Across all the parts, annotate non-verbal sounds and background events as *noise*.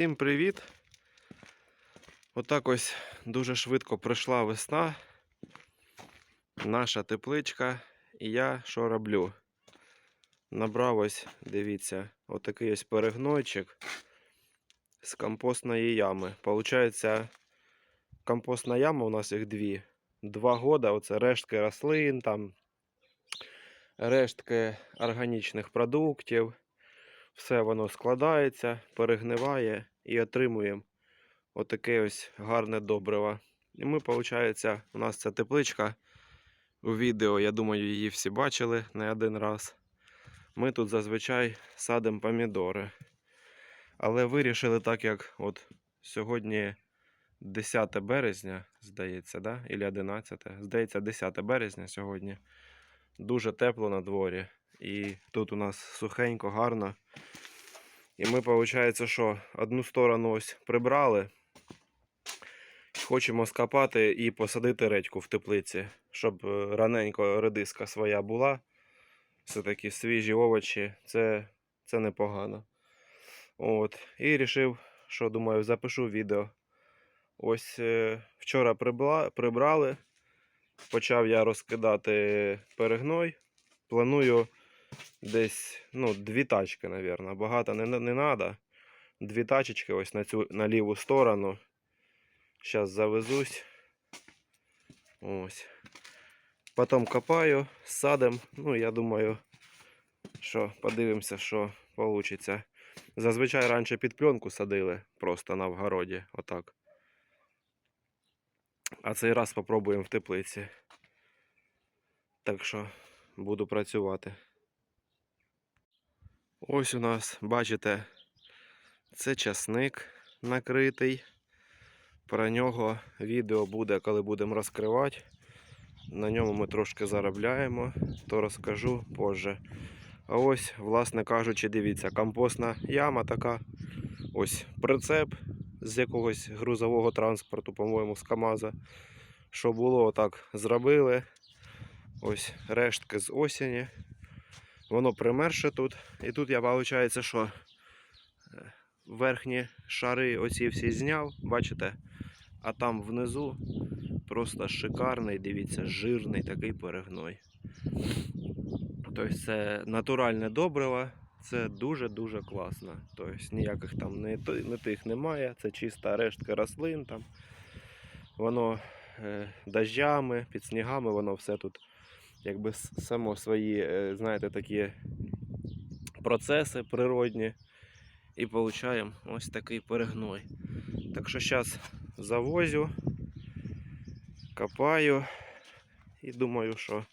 Всім привіт! Отак ось дуже швидко пройшла весна. Наша тепличка. І я що роблю? Набрав ось, дивіться, отакий ось перегнойчик з компостної ями. Получається, компостна яма у нас їх дві. Два года, оце рештки рослин, там, рештки органічних продуктів. Все воно складається, перегниває і отримуємо отаке ось гарне добриво. І ми, виходить, у нас ця тепличка у відео, я думаю, її всі бачили не один раз. Ми тут зазвичай садимо помідори. Але вирішили, так як от сьогодні 10 березня, здається, да? Ілі 11. Здається, 10 березня сьогодні. Дуже тепло на дворі. І тут у нас сухенько, гарно. І ми, виходить, що одну сторону ось прибрали. Хочемо скопати і посадити редьку в теплиці, щоб е, раненько редиска своя була. Все такі свіжі овочі, це, це непогано. От. І вирішив, що думаю, запишу відео. Ось е, вчора прибла, прибрали. Почав я розкидати перегной. Планую десь ну, дві тачки, мабуть. Багато не, не треба. Дві тачечки ось на цю на ліву сторону. Зараз завезусь. Ось. Потім копаю, садим. Ну, я думаю, що подивимося, що вийде. Зазвичай раніше під пленку садили просто на вгороді. Отак. А цей раз спробуємо в теплиці. Так що буду працювати. Ось у нас, бачите, це часник накритий. Про нього відео буде, коли будемо розкривати. На ньому ми трошки заробляємо, то розкажу позже. А ось, власне кажучи, дивіться, компостна яма така. Ось прицеп з якогось грузового транспорту, по-моєму, з КАМАЗа. Що було, отак зробили. Ось рештки з осені. Воно примерше тут. І тут я, виходить, що е, верхні шари оці всі зняв, бачите? А там внизу просто шикарний, дивіться, жирний такий перегной. Тобто це натуральне добриво, це дуже-дуже класно. Тобто ніяких там не, тих немає, це чиста рештка рослин там. Воно е, дождями, під снігами, воно все тут якби само свої, е, знаєте, такі процеси природні. І получаємо ось такий перегной. Так що зараз завозю, копаю і думаю, що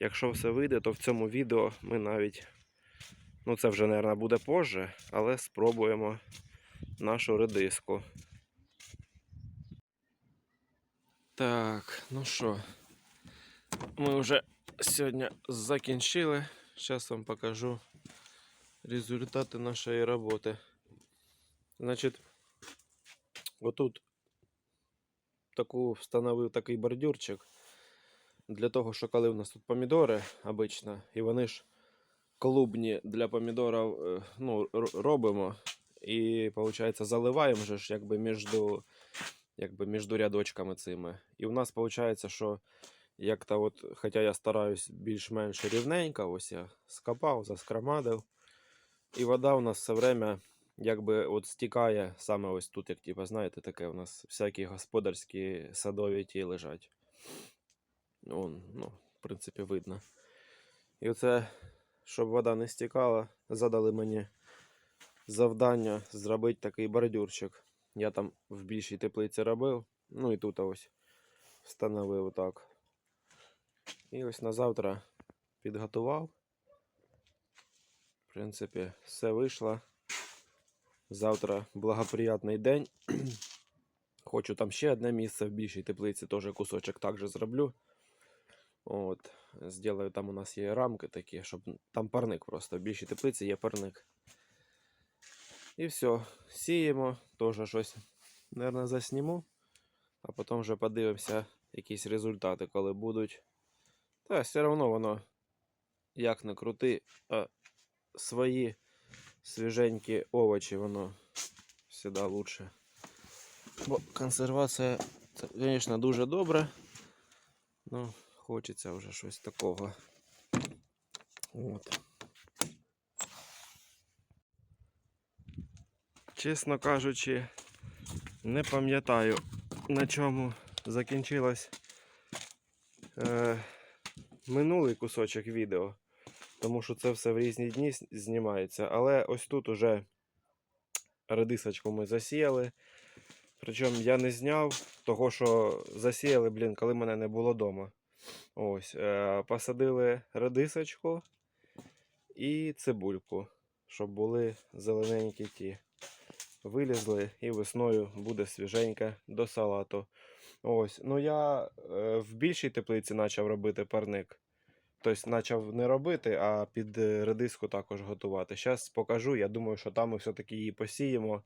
якщо все вийде, то в цьому відео ми навіть, ну це вже, мабуть, буде позже, але спробуємо нашу редиску. Так, ну що, ми вже сьогодні закінчили. Зараз вам покажу результати нашої роботи. Значить, отут таку встановив такий бордюрчик для того, що коли в нас тут помідори обично, і вони ж клубні для помідорів е, ну, робимо. І, виходить, заливаємо ж якби між, якби між рядочками цими. І в нас виходить, що як то от, хоча я стараюсь більш-менш рівненько, ось я скопав, заскромадив. І вода у нас все время якби от стікає саме ось тут, як типу, знаєте, таке у нас всякі господарські садові ті лежать. Ну, ну, в принципі, видно. І оце, щоб вода не стікала, задали мені завдання зробити такий бордюрчик. Я там в більшій теплиці робив. Ну і тут ось встановив так. І ось на завтра підготував. В принципі, все вийшло. Завтра благоприятний день. *clears throat* Хочу там ще одне місце в більшій теплиці, теж кусочок так же зроблю. От, Сделаю, там у нас є рамки такі, щоб там парник просто. В більшій теплиці є парник. І все, сіємо, теж щось, мабуть, засніму, а потім вже подивимося якісь результати, коли будуть. Та все одно воно, як не крути, а свої свіженькі овочі, воно завжди лучше. Бо консервація, це, звісно, дуже добре. Ну, хочеться вже щось такого. От. Чесно кажучи, не пам'ятаю, на чому закінчилось е, минулий кусочок відео, тому що це все в різні дні знімається. Але ось тут уже редисочку ми засіяли. Причому я не зняв, того що засіяли, блін, коли мене не було вдома. Ось, е, посадили редисочку і цибульку, щоб були зелененькі ті. Вилізли і весною буде свіженьке до салату. Ось, ну я е, в більшій теплиці почав робити парник. Тобто почав не робити, а під е, редиску також готувати. Зараз покажу. Я думаю, що там ми все-таки її посіємо.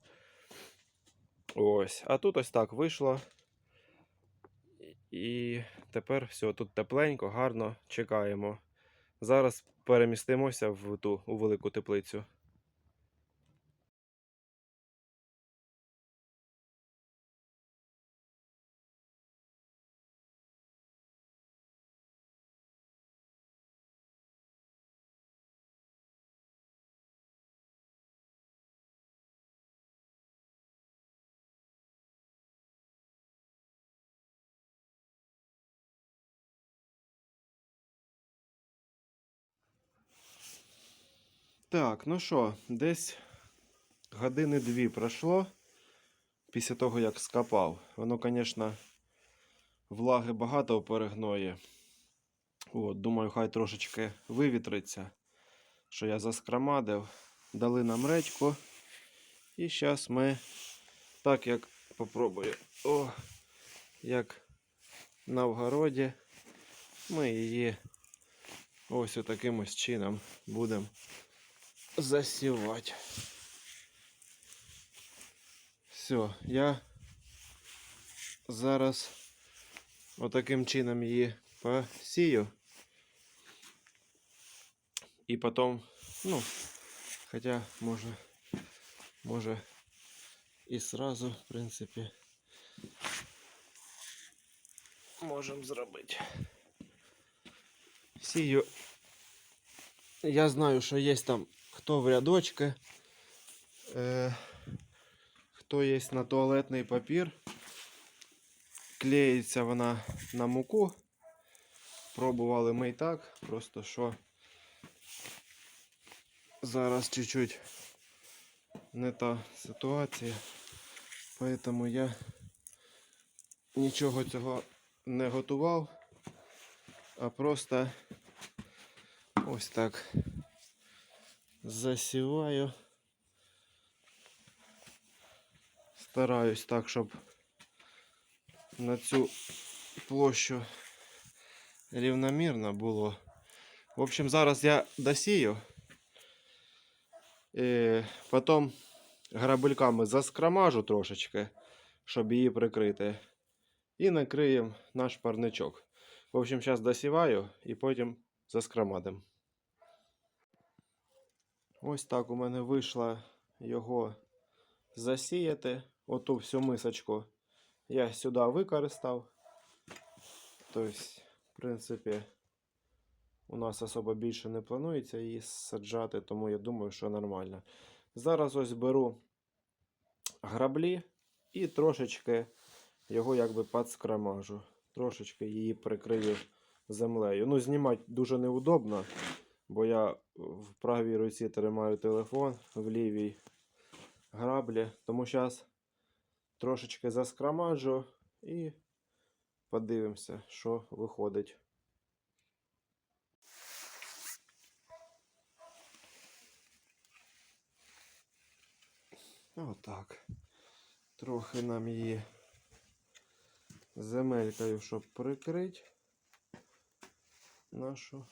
Ось. А тут ось так вийшло. І тепер все, тут тепленько, гарно, чекаємо. Зараз перемістимося в ту у велику теплицю. Так, ну що, десь години дві пройшло після того, як скопав. Воно, звісно, влаги багато у перегної. От, думаю, хай трошечки вивітриться, що я заскрамадив. Дали нам редьку. І зараз ми, так як попробую, о, як на вгороді, ми її ось таким ось чином будемо засівати. Все, я зараз отаким чином її посію. І потім, ну, хоча може, може і сразу, в принципі, можемо зробити. Сію. Я знаю, що є там хто в рядочки, е, хто є на туалетний папір. Клеїться вона на муку. Пробували ми і так, просто що зараз чуть-чуть не та ситуація. Поэтому я нічого цього не готував, а просто ось так засіваю. Стараюсь так, щоб на цю площу рівномірно було. В общем, зараз я досію. І потім грабельками заскрамажу трошечки, щоб її прикрити. І накриємо наш парничок. В общем, зараз досіваю і потім заскрамадимо. Ось так у мене вийшло його засіяти. Оту всю мисочку я сюди використав. Тобто, в принципі, у нас особо більше не планується її саджати, тому я думаю, що нормально. Зараз ось беру граблі і трошечки його якби підскрамажу. Трошечки її прикрию землею. Ну, знімати дуже неудобно, бо я в правій руці тримаю телефон, в лівій граблі. Тому зараз трошечки заскрамаджу і подивимося, що виходить. Отак. Трохи нам її земелькою, щоб прикрити нашу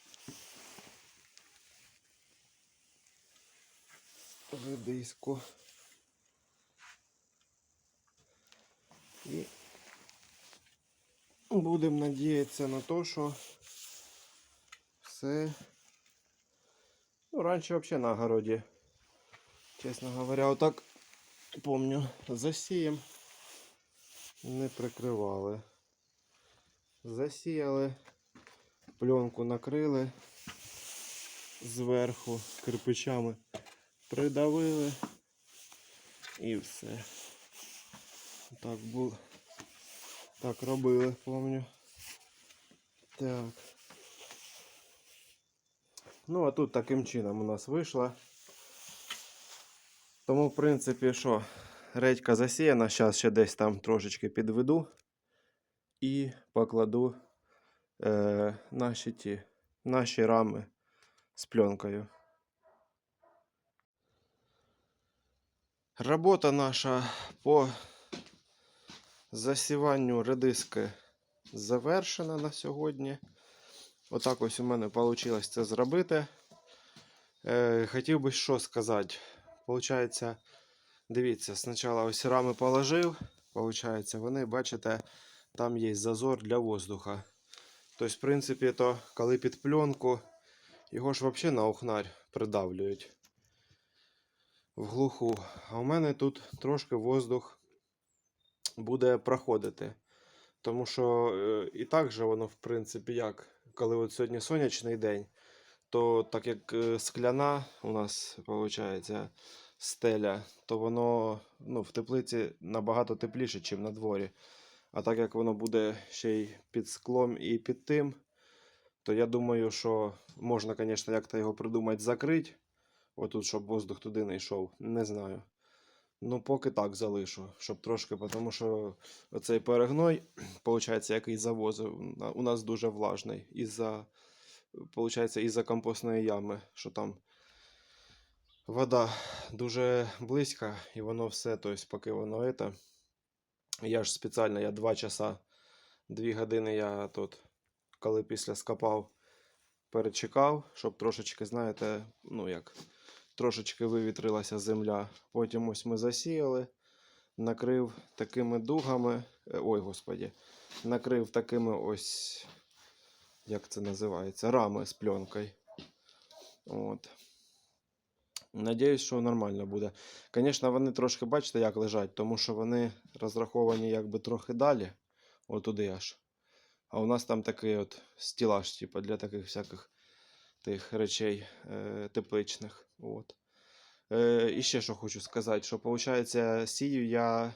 редиску. І будемо надіятися на те, що все. Ну, раніше взагалі на огороді, чесно говоря, отак помню, засієм не прикривали. Засіяли, пленку накрили зверху кирпичами, придавили і все. Так було. Так робили, помню. Так. Ну, а тут таким чином у нас вийшло. Тому, в принципі, що, редька засіяна, зараз ще десь там трошечки підведу і покладу е, наші ті, наші рами з пленкою. Робота наша по засіванню редиски завершена на сьогодні. Отак ось у мене вийшло це зробити. Е, хотів би що сказати. Получається, дивіться, спочатку ось рами положив. Получається, вони, бачите, там є зазор для воздуха. Тобто, в принципі, то, коли під пленку, його ж взагалі на охнарь придавлюють в глуху. А у мене тут трошки воздух буде проходити. Тому що е, і так же воно, в принципі, як, коли от сьогодні сонячний день, то так як е, скляна у нас виходить стеля, то воно ну, в теплиці набагато тепліше, ніж на дворі. А так як воно буде ще й під склом і під тим, то я думаю, що можна, звісно, як-то його придумати закрити. Отут, щоб воздух туди не йшов. Не знаю. Ну, поки так залишу, щоб трошки, тому що оцей перегной, *clears throat* виходить, який завозив, у нас дуже влажний. Із-за, із-за компостної ями, що там вода дуже близька, і воно все, тобто, поки воно це. Я ж спеціально, я 2 часа, 2 години я тут, коли після скопав, перечекав, щоб трошечки, знаєте, ну як, трошечки вивітрилася земля. Потім ось ми засіяли, накрив такими дугами. е, Ой, господі, накрив такими ось, як це називається, рами з пленкою. От. Надіюсь, що нормально буде. Звісно, вони трошки, бачите, як лежать, тому що вони розраховані якби трохи далі, отуди аж. А у нас там такий от стілаж, типу, для таких всяких тих речей е, тепличних. От. Е, і ще що хочу сказати, що виходить, сію я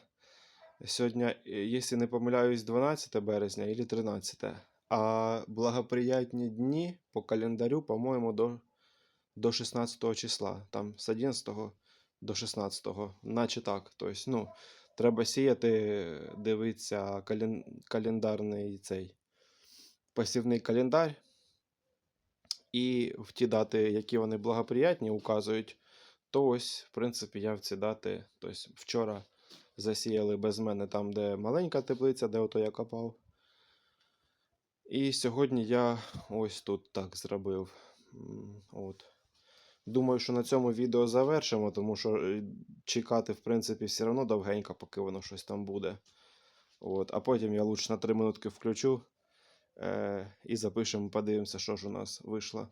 сьогодні, якщо не помиляюсь, 12 березня або 13. А благоприятні дні по календарю, по-моєму, до, до 16 числа. Там з 11 до 16, наче так. Тобто, ну, треба сіяти, дивитися кален, календарний цей посівний календар. І в ті дати, які вони благоприятні, указують, то ось, в принципі, я в ці дати, тобто вчора засіяли без мене там, де маленька теплиця, де ото я копав. І сьогодні я ось тут так зробив. От. Думаю, що на цьому відео завершимо, тому що е, чекати, в принципі, все одно довгенько, поки воно щось там буде. От. А потім я лучше на 3 минутки включу і запишемо, подивимося, що ж у нас вийшло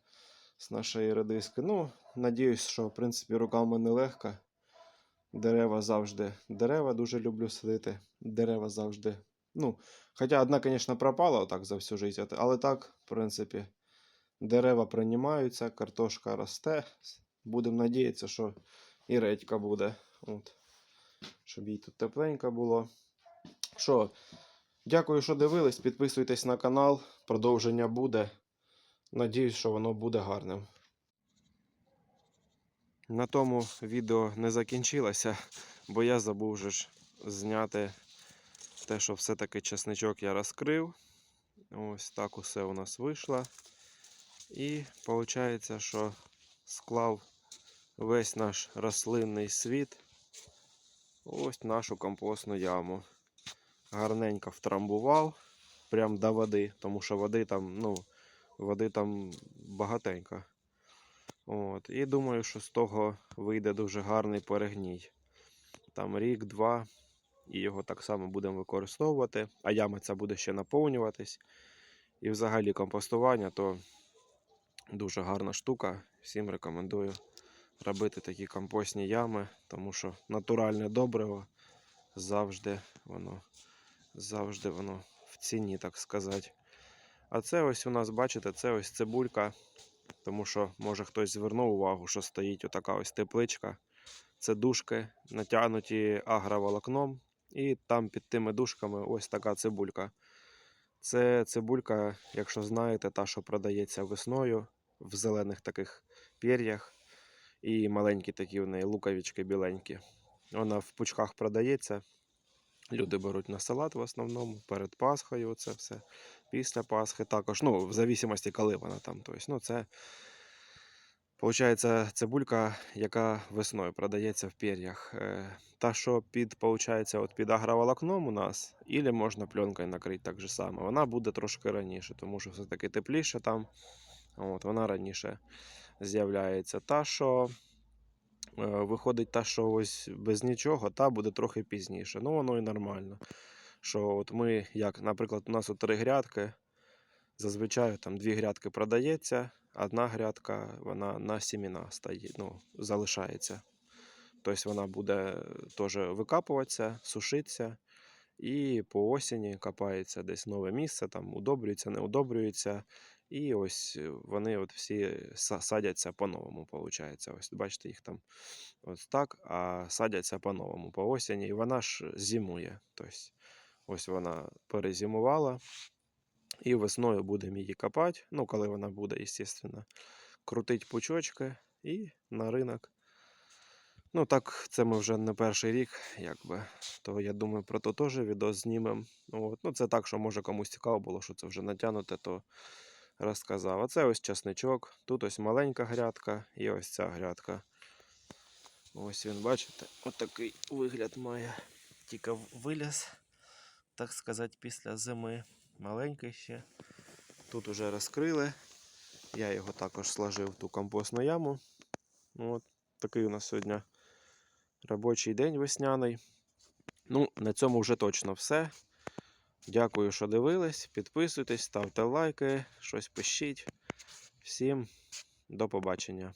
з нашої редиски. Ну, надіюсь, що в принципі рука в мене легка. Дерева завжди. Дерева дуже люблю садити. Дерева завжди. Ну, хоча одна, звісно, пропала отак за всю життя, але так, в принципі, дерева приймаються, картошка росте. Будемо надіятися, що і редька буде. От. Щоб їй тут тепленько було. Що, дякую, що дивились. Підписуйтесь на канал. Продовження буде. Надіюсь, що воно буде гарним. На тому відео не закінчилося, бо я забув же ж зняти те, що все-таки чесничок я розкрив. Ось так усе у нас вийшло. І виходить, що склав весь наш рослинний світ ось нашу компостну яму. Гарненько втрамбував прям до води, тому що води там, ну, води там багатенько. От. І думаю, що з того вийде дуже гарний перегній. Там рік-два, і його так само будемо використовувати, а яма ця буде ще наповнюватись. І взагалі компостування то дуже гарна штука. Всім рекомендую робити такі компостні ями, тому що натуральне добриво завжди воно, завжди воно в ціні, так сказати. А це ось у нас, бачите, це ось цибулька, тому що може хтось звернув увагу, що стоїть отака ось тепличка. Це дужки, натягнуті агроволокном, і там під тими дужками ось така цибулька. Це цибулька, якщо знаєте, та, що продається весною в зелених таких пір'ях. І маленькі такі в неї луковички біленькі. Вона в пучках продається. Люди беруть на салат в основному перед Пасхою. Це все. Після Пасхи також. Ну, в зависимості, коли вона там. Тобто, ну, це Получається цибулька, яка весною продається в пір'ях. Е, Та, що під, получається, от під агроволокном у нас, ілі можна пленкою накрити так же само. Вона буде трошки раніше, тому що все-таки тепліше там. От, вона раніше з'являється. Та, що виходить, та, що ось без нічого, та буде трохи пізніше. Ну, воно і нормально. Що от ми, як, наприклад, у нас от три грядки. Зазвичай там дві грядки продається, одна грядка вона на сіміна стоїть, ну, залишається. Тобто вона буде теж викапуватися, сушитися, і по осені копається десь нове місце, там удобрюється, не удобрюється. І ось вони от всі садяться по-новому, виходить. Ось бачите, їх там ось так, а садяться по-новому по осені, і вона ж зимує. Тобто, ось вона перезимувала. І весною будемо її копати. Ну, коли вона буде, звісно, крутить пучочки і на ринок. Ну, так, це ми вже не перший рік, якби. То я думаю, про то теж відео знімемо. Ну, це так, що може комусь цікаво було, що це вже натягнуте, то розказав. А ось часничок. Тут ось маленька грядка і ось ця грядка. Ось він, бачите, отакий вигляд має. Тільки виліз, так сказати, після зими маленький ще. Тут уже розкрили. Я його також сложив в ту компостну яму. Ну, От такий у нас сьогодні робочий день весняний. Ну, на цьому вже точно все. Дякую, що дивились. Підписуйтесь, ставте лайки, щось пишіть. Всім до побачення.